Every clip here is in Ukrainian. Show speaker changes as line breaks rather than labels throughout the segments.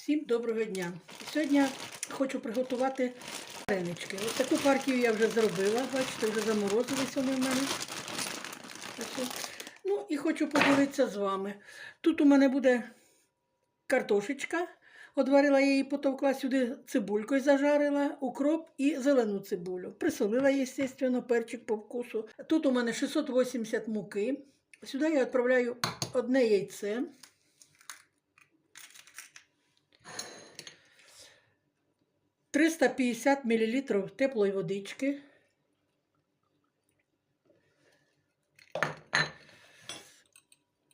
Всім доброго дня! Сьогодні хочу приготувати варенички. Ось таку партію я вже зробила, бачите, вже заморозилися вони в мене. Ну і хочу поділитися з вами. Тут у мене буде картошечка. Одварила я її, потовкла сюди цибулькою зажарила, укроп і зелену цибулю. Присолила, звісно, перчик по вкусу. Тут у мене 680 муки. Сюди я відправляю одне яйце. Триста п'ятдесят мл теплої водички.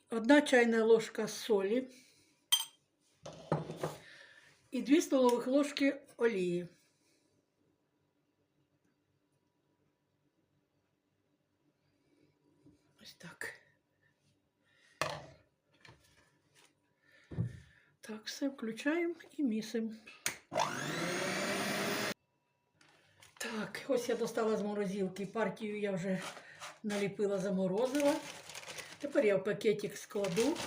Одна чайна ложка солі і 2 столових ложки олії. Ось так. Так, все включаємо і місимо. Ось я достала з морозилки. Партію я вже наліпила, заморозила. Тепер я в пакетик складу.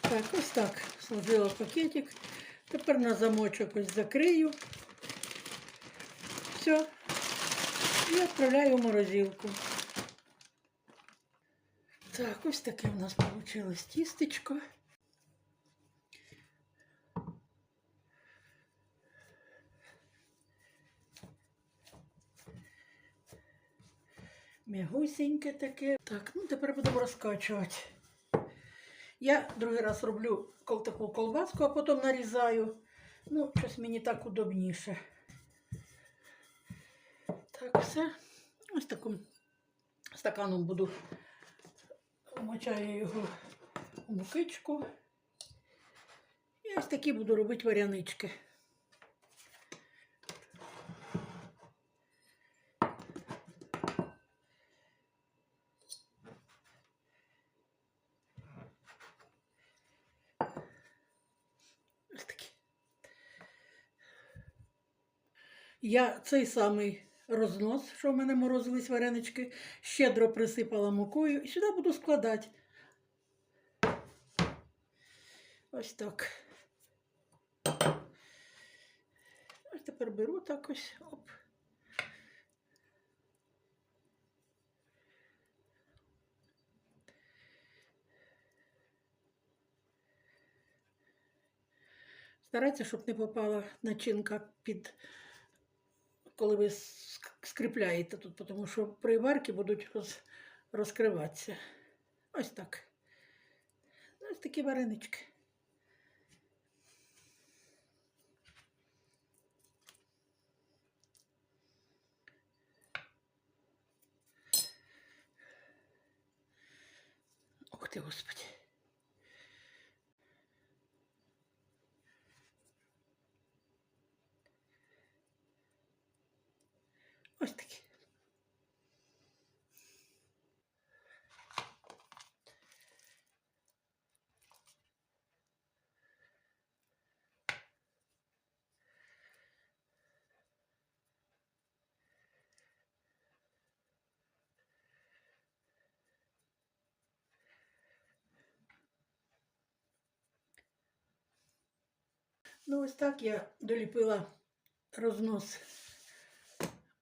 Так, ось так сложила пакетик. Тепер на замочок ось закрию. Все. І відправляю в морозилку. Так, ось таке у нас вийшло тістечко. Мягусеньке таке. Так, ну тепер будемо розкачувати. Я другий раз роблю таку колбаску, а потім нарізаю. Ну, щось мені так удобніше. Так, все. Ось таким стаканом буду вмочаю його у мукичку. І ось такі буду робити варянички. Ось такі. Я цей самий рознос, що в мене морозились варенички, щедро присипала мукою і сюди буду складати. Ось так. Ось тепер беру так ось. Оп. Старайтеся, щоб не попала начинка під, коли ви ск- скріпляєте тут, тому що при варці будуть роз, розкриватися. Ось так. Ось такі варенички. Ух ти, Господи. Ось такі. Ну, ось так я доліпила рознос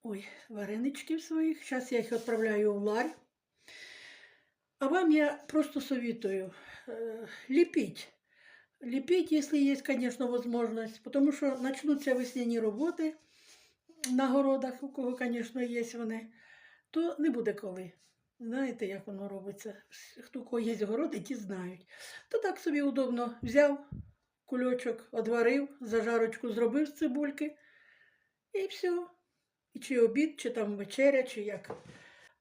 ой, вареничків своїх. Зараз я їх відправляю в ларь. А вам я просто советую э, лепить. Лепить, если есть, конечно, возможность, потому що начнуться весняні роботи на городах, у кого, конечно, є вони, то не буде коли. Знаєте, як воно робиться? Хто кого є городи, ті знають. То так собі удобно взяв кульочок, одварив, зажарочку зробив з цибульки, і все. Чи обід, чи там вечеря, чи як.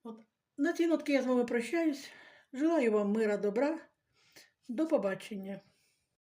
От. На ці нотки я з вами прощаюсь. Желаю вам мира, добра. До побачення.